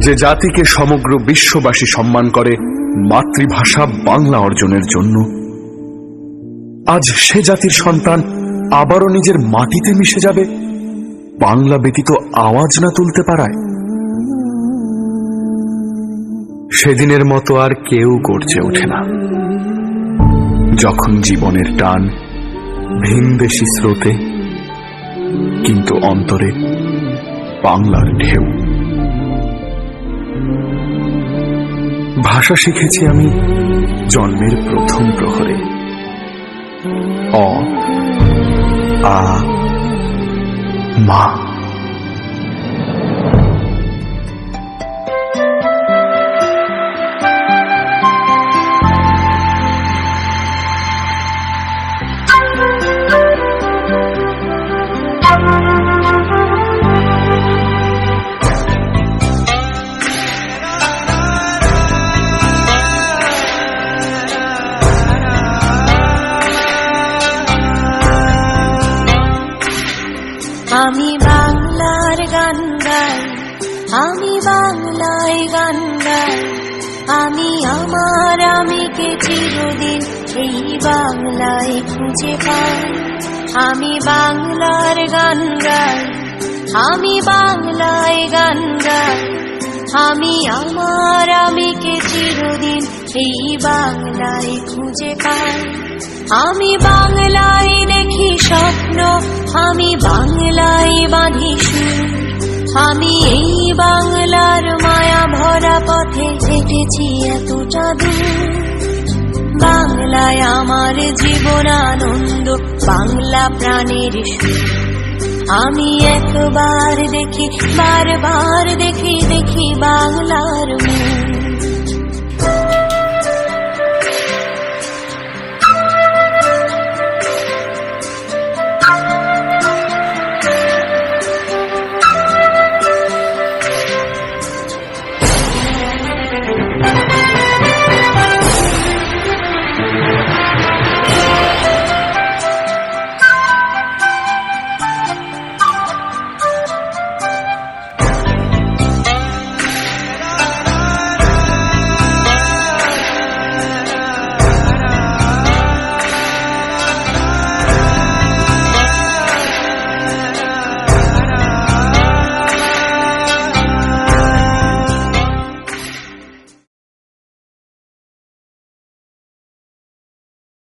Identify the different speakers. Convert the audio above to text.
Speaker 1: যে জাতিকে সমগ্র বিশ্ববাসী সম্মান করে, মাতৃভাষা বাংলা অর্জনের জন্য। আজ সে জাতির সন্তান আবারও নিজের মাটিতে মিশে যাবে। বাংলা ব্যতীত আওয়াজ না তুলতে পারায়। সেদিনের মতো আর কেউ গর্জে ওঠে না। যখন জীবনের টান ভিনদেশি স্রোতে, কিন্তু অন্তরে বাংলার ঢেউ। ভাষা শিখেছি আমি জন্মের প্রথম প্রহরে। অ আ মা।
Speaker 2: আমি বাংলার গান গাই, আমি বাংলায় গান গাই। আমি আমার আমিকে চিরদিন এই বাংলায় খুঁজে পাই। আমি বাংলার গান গাই, আমি বাংলায় গান গাই। আমি আমার আমি আমিকে চিরদিন এই বাংলায় খুঁজে পাই। আমি বাংলায় দেখি স্বপ্ন, আমি বাংলায় আমি এই বাংলার মায়া ভরা পথে হেঁটেছি এতটা দূর। বাংলায় আমার জীবন আনন্দ, বাংলা প্রাণের সুর। আমি একবার দেখি, বারবার দেখি দেখি বাংলার